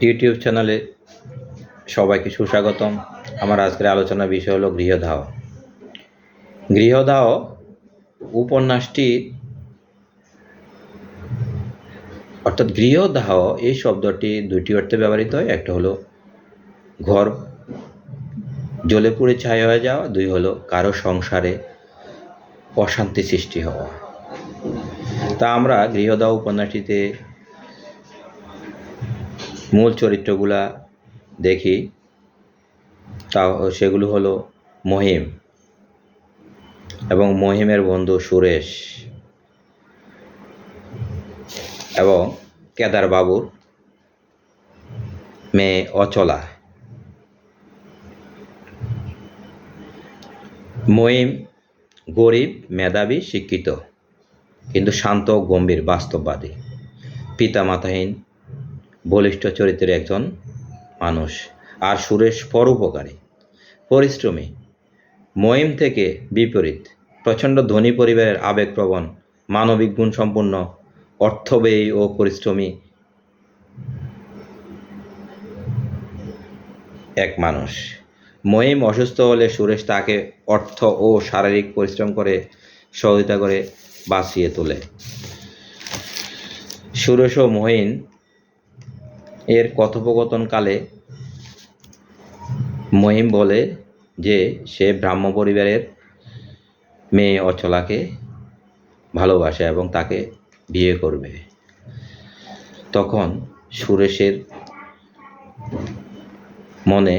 YouTube চ্যানেলে সবাইকে সুস্বাগতম। আমার আজকের আলোচনার বিষয় হলো গৃহদাহ। গৃহদাহ উপন্যাসটি অর্থাৎ গৃহদাহ এই শব্দটি দুটি অর্থে ব্যবহৃত হয়। একটা হলো ঘর, জ্বলে পুড়ে ছাই হয়ে যাওয়া। দুই হলো কারও সংসারে অশান্তি সৃষ্টি হওয়া। তা আমরা গৃহদাহ উপন্যাসটিতে মূল চরিত্রগুলা দেখি তা সেগুলো হলো মহিম এবং মহিমের বন্ধু সুরেশ এবং কেদার বাবুর মেয়ে অচলা। মহিম গরিব, মেধাবী, শিক্ষিত, কিন্তু শান্ত, গম্ভীর, বাস্তববাদী। পিতামাতাহীন বলিষ্ঠ চরিত্রের একজন মানুষ। আর সুরেশ পরোপকারী পরিশ্রমী। মহিম থেকে বিপরীত। প্রচণ্ড ধনী পরিবারের আবেগপ্রবণ, মানবিক গুণ সম্পন্ন অর্থব্যয়ী ও পরিশ্রমী এক মানুষ। মহিম অসুস্থ হলে সুরেশ তাকে অর্থ ও শারীরিক পরিশ্রম করে সহযোগিতা করে বাঁচিয়ে তোলে। সুরেশ ও মহিন এর কথোপকথনকালে মহিম বলে যে সে ব্রাহ্ম পরিবারের মেয়ে অচলাকে ভালোবাসে এবং তাকে বিয়ে করবে। তখন সুরেশের মনে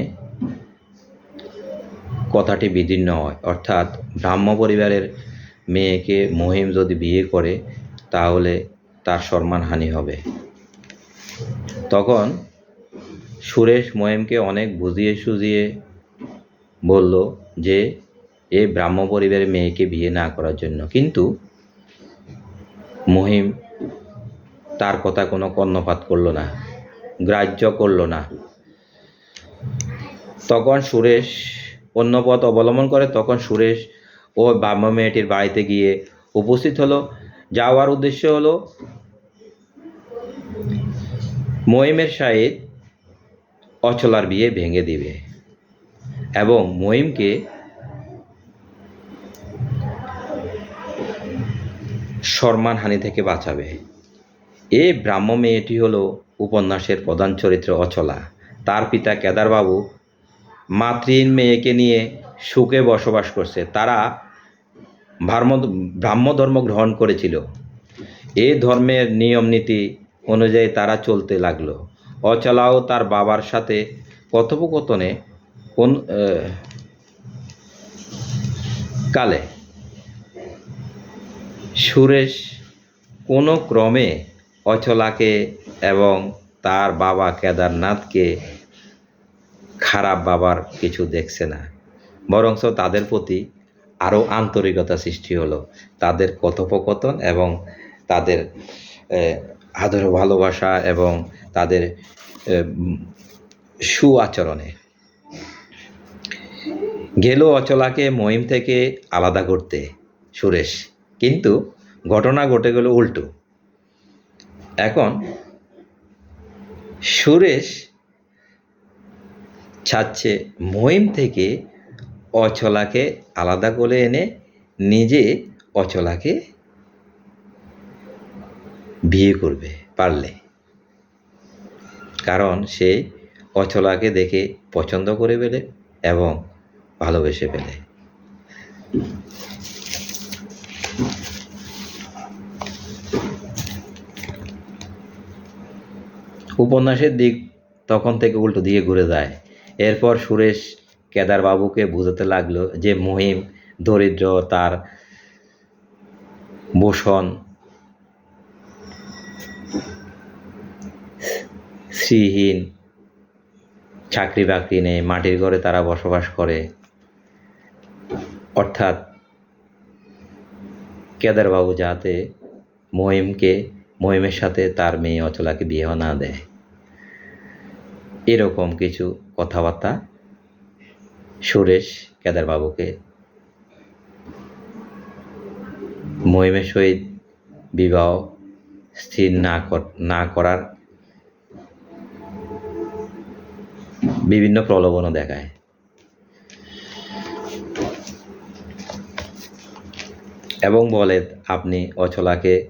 কথাটি বিদীর্ণ হয়, অর্থাৎ ব্রাহ্ম পরিবারের মেয়েকে মহিম যদি বিয়ে করে, তাহলে তার সম্মানহানি হবে। তখন সুরেশ মহিমকে অনেক বুঝিয়ে সুঝিয়ে বলল যে এই ব্রাহ্ম পরিবারের মেয়েকে বিয়ে না করার জন্য। কিন্তু মহিম তার কথা কোনো কর্ণপাত করল না, গ্রাহ্য করল না। তখন সুরেশ অন্য পথ অবলম্বন করে, তখন সুরেশ ও ব্রাহ্ম মেয়েটির বাড়িতে গিয়ে উপস্থিত হলো। যাওয়ার উদ্দেশ্য হলো মহিমের সাহিত অচলার বিয়ে ভেঙে দিবে এবং মহিমকে সম্মানহানি থেকে বাঁচাবে। এই ব্রাহ্ম মেয়েটি হলো উপন্যাসের প্রধান চরিত্র অচলা। তার পিতা কেদারবাবু মাতৃহীন মেয়েকে নিয়ে সুখে বসবাস করছে। তারা ব্রাহ্ম ধর্ম গ্রহণ করেছিল। এই ধর্মের নিয়ম নীতি অনুযায়ী তারা চলতে লাগল। অচলাও তার বাবার সাথে কথোপকথনে কোন কালে। সুরেশ কোনো ক্রমে অচলাকে এবং তার বাবা কেদারনাথকে খারাপ বাবার কিছু দেখছে না। বরঞ্চ তাদের প্রতি আরও আন্তরিকতা সৃষ্টি হলো। তাদের কথোপকথন এবং তাদের আদর ভালোবাসা এবং তাদের সু আচরণে গেল অচলাকে মহিম থেকে আলাদা করতে, সুরেশ। কিন্তু ঘটনা ঘটে গেল উল্টো। এখন সুরেশ চাচ্ছে মহিম থেকে অচলাকে আলাদা করে এনে নিজে অচলাকে বিয়ে করবে, পারলে। কারণ সে অচলাকে দেখে পছন্দ করে ফেলে এবং ভালোবেসে ফেলে উপন্যাসের দিক তখন থেকে উল্টো দিয়ে ঘুরে যায়। এরপর সুরেশ কেদার বাবুকে বোঝাতে লাগল যে মহিম, দরিদ্র, তার বসন শ্রীহীন। চাকরি বাকরি নেই, মাটির ঘরে তারা বসবাস করে। অর্থাৎ কেদারবাবু যাতে মহিমকে, মহিমের সাথে তার মেয়ে অচলাকে বিয়ে না দেয়। এরকম কিছু কথাবার্তা সুরেশ কেদারবাবুকে মহিমের সহিত বিবাহ স্থির না না করার বিভিন্ন প্রলোভনও দেখায়। এবং বলে, আপনি অচলাকে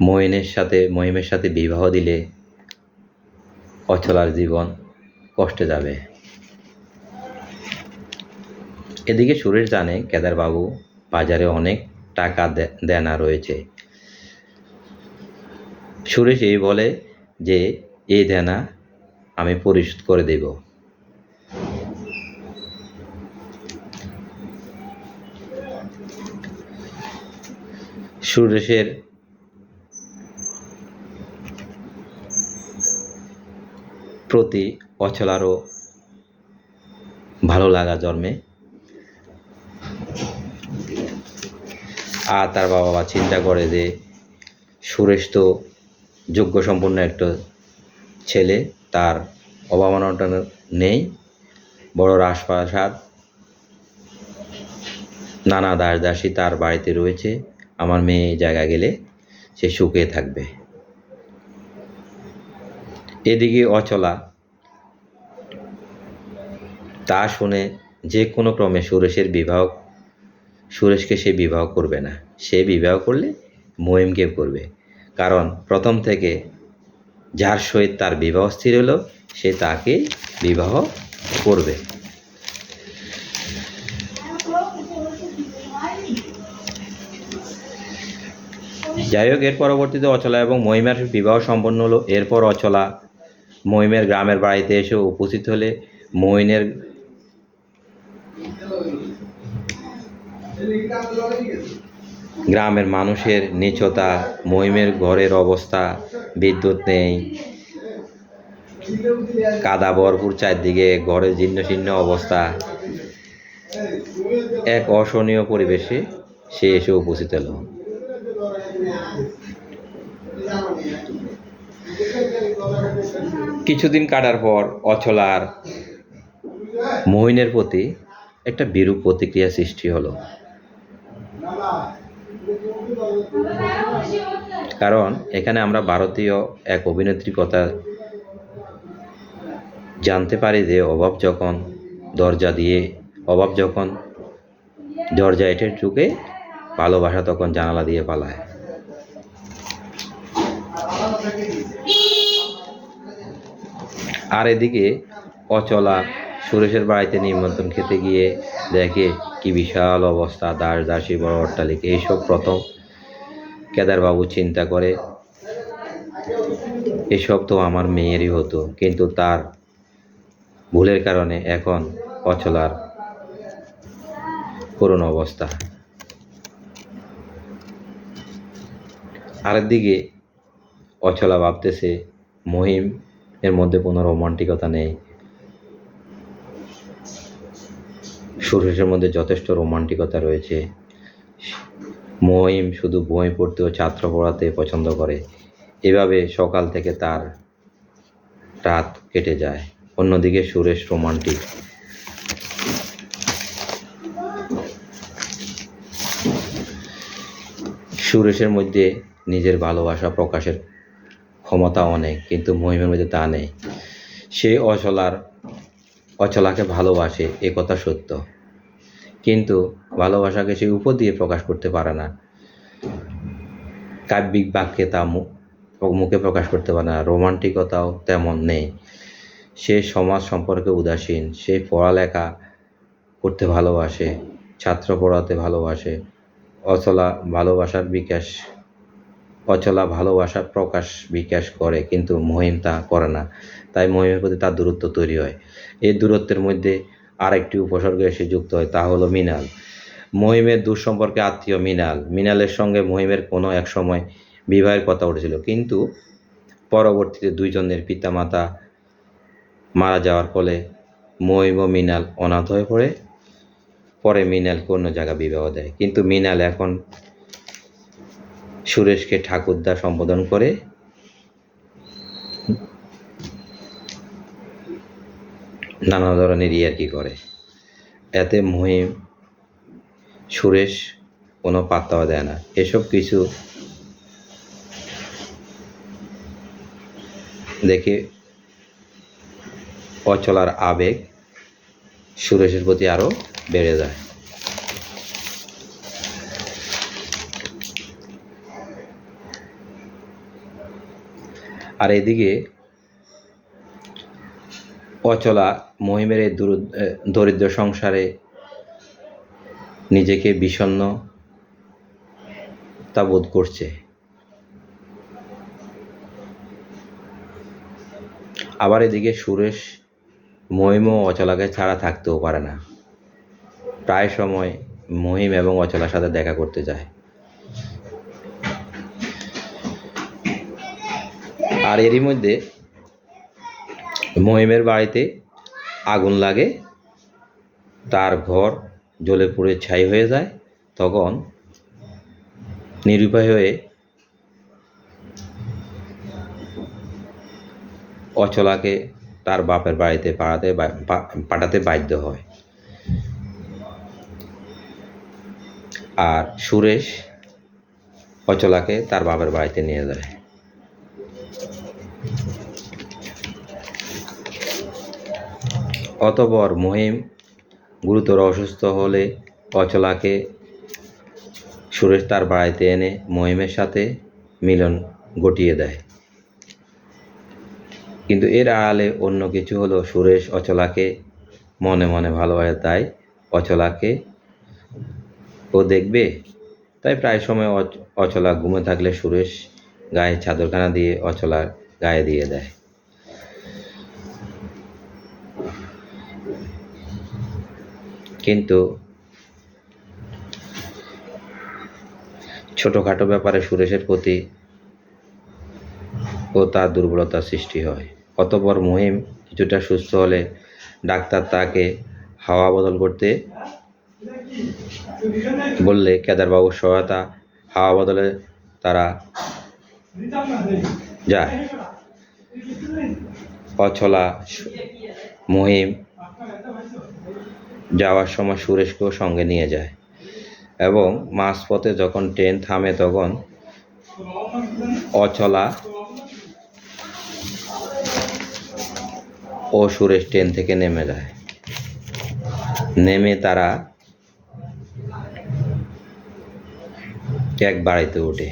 মহিনের সাথে, মহিমের সাথে বিবাহ দিলে অচলার জীবন কষ্টে যাবে। এদিকে সুরেশ জানে, কেদারবাবু বাজারে অনেক টাকা দেনা রয়েছে। সুরেশ এই বলে যে, এই দেনা আমি পরিশোধ করে দেব। সুরেশের প্রতি অচলারও ভালো লাগা জন্মে। আর তার বাবা মা চিন্তা করে যে সুরেশ তো যোগ্য সম্পন্ন একটা ছেলে। তার অভাব অনটন নেই। বড় রাজপ্রাসাদ, নানা দাস দাসী তার বাড়িতে রয়েছে। আমার মেয়ে এই জায়গা গেলে সে সুখে থাকবে। এদিকে অচলা, তা শুনে যে কোনো ক্রমে সুরেশের বিবাহ, সুরেশকে সে বিবাহ করবে না। সে বিবাহ করলে মহিমকে করবে। কারণ প্রথম থেকে যার সহিত তার বিবাহ স্থির হলো সে তাকে বিবাহ করবে। যাই হোক, এর পরবর্তীতে অচলা এবং মহিমার বিবাহ সম্পন্ন হলো। এরপর অচলা মহিমের গ্রামের বাড়িতে এসে উপস্থিত হলে মহিনের গ্রামের মানুষের নিচতা, মহিমের ঘরের অবস্থা, বিদ্যুৎ নেই। কাদা ভরপুর চারদিকে ঘরের জীর্ণ শীর্ণ অবস্থা। এক অসহনীয় পরিবেশে সে এসে উপস্থিত হলো। কিছুদিন কাটার পর অচলার মহিনের প্রতি একটা বিরূপ প্রতিক্রিয়া সৃষ্টি হলো। কারণ এখানে আমরা ভারতীয় এক অভিনেত্রী কথা জানতে পারি যে অভাব যখন দরজা দিয়ে, অভাব যখন দরজা এটে ঢুকে ভালোবাসা তখন জানালা দিয়ে পালায়। আর এদিকে অচলা সুরেশের বাড়িতে নিমন্ত্রণ খেতে গিয়ে দেখে কি বিশাল অবস্থা, দাস দাসী বড় অট্টালিকা, এইসব প্রথম কেদারবাবু চিন্তা করে, এসব তো আমার মেয়েরই হতো, কিন্তু তার ভুলের কারণে এখন অচলার করুণ অবস্থা। আরেকদিকে অচলা ভাবতেছে, মহিম, এর মধ্যে কোনো রোমান্টিকতা নেই। সুরেশের মধ্যে যথেষ্ট রোমান্টিকতা রয়েছে। মহিম শুধু বই পড়তে ও ছাত্র পড়াতে পছন্দ করে। এভাবে সকাল থেকে তার রাত কেটে যায়। অন্যদিকে সুরেশ রোমান্টিক। সুরেশের মধ্যে নিজের ভালোবাসা প্রকাশের ক্ষমতা অনেক, কিন্তু মহিমের মধ্যে তা নেই। সে অচলার, অচলাকে ভালোবাসে, এ কথা সত্য। কিন্তু ভালোবাসাকে সে উপর দিয়ে প্রকাশ করতে পারে না। কাব্যিক বাক্যে তা মুখে প্রকাশ করতে পারে না। রোমান্টিকতাও তেমন নেই। সে সমাজ সম্পর্কে উদাসীন। সে পড়ালেখা করতে ভালোবাসে, ছাত্র পড়াতে ভালোবাসে। অচলা ভালোবাসার বিকাশ, অচলা ভালোবাসার প্রকাশ বিকাশ করে, কিন্তু মহিম তা করে না। তাই মহিমের প্রতি তার দূরত্ব তৈরি হয়। এই দূরত্বের মধ্যে আরেকটি উপসর্গ এসে যুক্ত হয়, তা হলো মিনাল। মহিমের দূর সম্পর্কে আত্মীয় মিনাল। মিনালের সঙ্গে মহিমের কোনো এক সময় বিবাহের কথা উঠেছিল, কিন্তু পরবর্তীতে দুইজনের পিতামাতা মারা যাওয়ার ফলে মহিম ও মিনাল অনাথ হয়ে পড়ে। পরে মিনালকে অন্য জায়গা বিবাহ দেয়। কিন্তু মিনাল এখন সুরেশকে ঠাকুরদা সম্বোধন করে। নানা ধরনের ইয়ার্কি করে। এতে মহিম, সুরেশ কোনো পাত্তাও দেয় না। এসব কিছু দেখে অচলার আবেগ সুরেশের প্রতি আরও বেড়ে যায়। আর এদিকে অচলা, মহিমের এই দরিদ্র সংসারে নিজেকে বিষণ্ণ তা বোধ করছে। আবার এদিকে সুরেশ মহিম ও অচলাকে ছাড়া থাকতেও পারে না। প্রায় সময় মহিম এবং অচলার সাথে দেখা করতে যায়। আর এরই মধ্যে মহিমের বাড়িতে আগুন লাগে, তার ঘর জ্বলে পুড়ে ছাই হয়ে যায়, তখন নিরুপায় হয়ে অচলাকে তার বাপের বাড়িতে পাড়াতে পাঠাতে বাধ্য হয়। আর সুরেশ অচলাকে তার বাপের বাড়িতে নিয়ে যায়। অতপর মহিম গুরুতর অসুস্থ হলে অচলাকে সুরেশ তার বাড়িতে এনে মহিমের সাথে মিলন ঘটিয়ে দেয়। কিন্তু এর আড়ালে অন্য কিছু হলো সুরেশ অচলাকে মনে মনে ভালোবাসে, তাই অচলাকে ও দেখবে। তাই প্রায় সময় অচ- অচলা ঘুমে থাকলে সুরেশ গায়ে চাদরখানা দিয়ে অচলার গায়ে দিয়ে দেয়। কিন্তু ছোটোখাটো ব্যাপারে সুরেশের প্রতি ও তার দুর্বলতার সৃষ্টি হয়। অতপর মহিম কিছুটা সুস্থ হলে ডাক্তার তাকে হাওয়া বদল করতে বললে কেদারবাবুর সহায়তা, হাওয়া বদলে তারা যায়। অছলা মহিম যাওয়ার সময় সুরেশকেও সঙ্গে নিয়ে যায়। এবং মাঝপথে যখন ট্রেন থামে তখন অচলা ও সুরেশ ট্রেন থেকে নেমে যায়। নেমে তারা এক বাড়িতে ওঠে।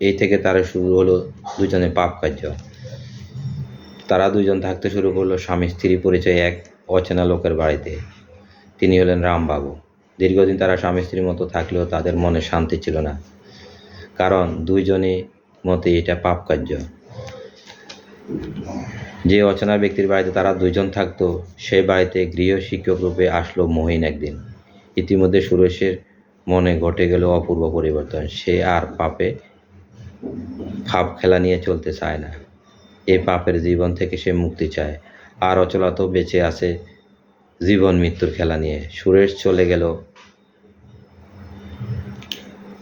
এই থেকে তারা শুরু হলো দুজনে পাপ কার্য। তারা দুজন থাকতে শুরু করল স্বামী স্ত্রী পরিচয় এক অচেনা লোকের বাড়িতে। তিনি হলেন রামবাবু। দীর্ঘদিন তারা স্বামী স্ত্রীর মতো থাকলেও তাদের মনে শান্তি ছিল না। কারণ দুইজনই মতে এটা পাপ কার্য। যে অচেনা ব্যক্তির বাড়িতে তারা দুইজন থাকতো সেই বাড়িতে গৃহ শিক্ষক রূপে আসলো মহিন একদিন। ইতিমধ্যে সুরেশের মনে ঘটে গেল অপূর্ব পরিবর্তন। সে আর পাপে খাপ খেলা নিয়ে চলতে চায় না। এ পাপের জীবন থেকে সে মুক্তি চায়। আর অচলা তো বেঁচে আছে জীবন মৃত্যুর খেলা নিয়ে। সুরেশ চলে গেল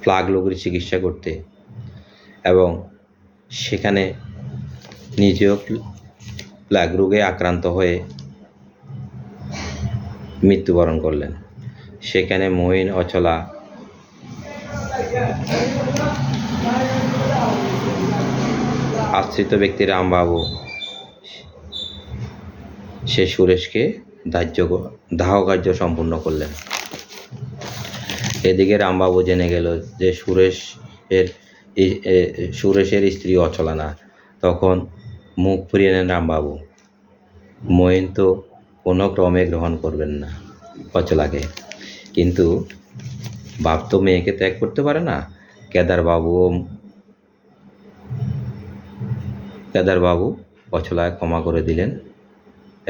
প্লাগ রোগের চিকিৎসা করতে এবং সেখানে নিজেও প্লাগ রোগে আক্রান্ত হয়ে মৃত্যুবরণ করলেন। সেখানে মহিন অচলা আশ্রিত ব্যক্তি রামবাবু, সে সুরেশকে দাহ্য দাহ কার্য সম্পূর্ণ করলেন। এদিকে রামবাবু জেনে গেল যে সুরেশ এর সুরেশের স্ত্রী অচলা না তখন মুখ ফিরিয়ে নেন রামবাবু। মহিন তো কোনো ক্রমে গ্রহণ করবেন না অচলাকে। কিন্তু বাপ তো মেয়েকে ত্যাগ করতে পারে না। কেদারবাবুও কেদারবাবু অচলায় ক্ষমা করে দিলেন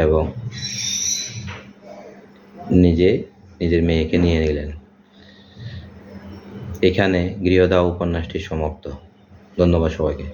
এবং নিজে নিজের মেয়েকে নিয়ে নিলেন। এখানে গৃহদাহ উপন্যাসটি সমাপ্ত। ধন্যবাদ সবাইকে।